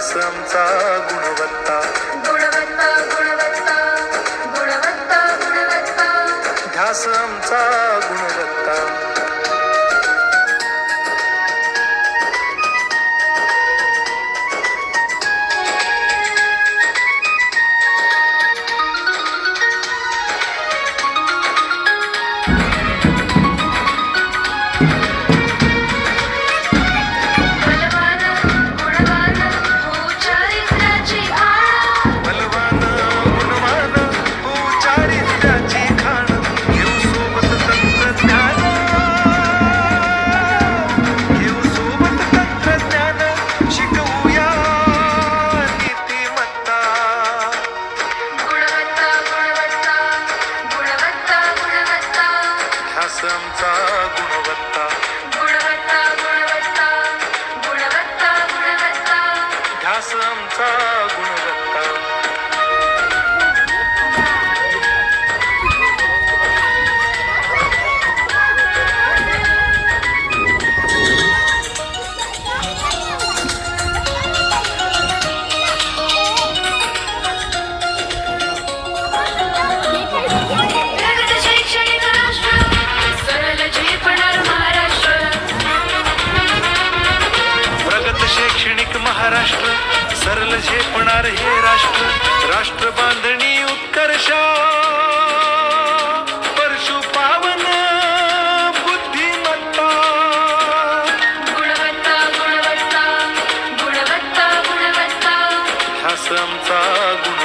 आश्रमचा आमचा गुणवत्ता ध्यास आमचा गुणवत्ता. sometimes. करणार हे राष्ट्र राष्ट्र बांधणी उत्कर्षा परशु बुद्धिमत्ता. गुणवत्ता गुणवत्ता हा गुण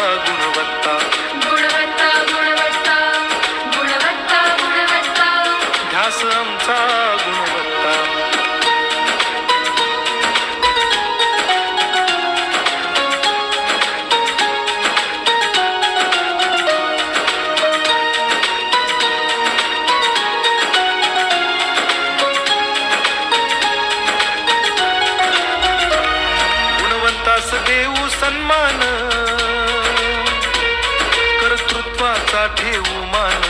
गुणवत्ता. गुणवत्ता गुणवत्ता गुणवत्ता गुणवत्ता. ध्यास आमचा ठेवू मान.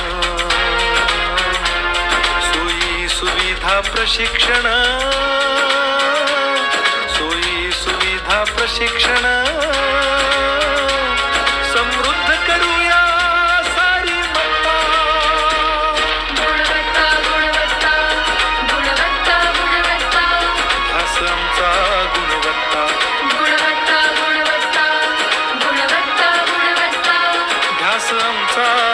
सोयी सुविधा प्रशिक्षण. सोयी सुविधा प्रशिक्षण. time.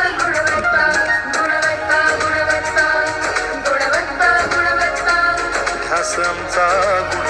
ध्यास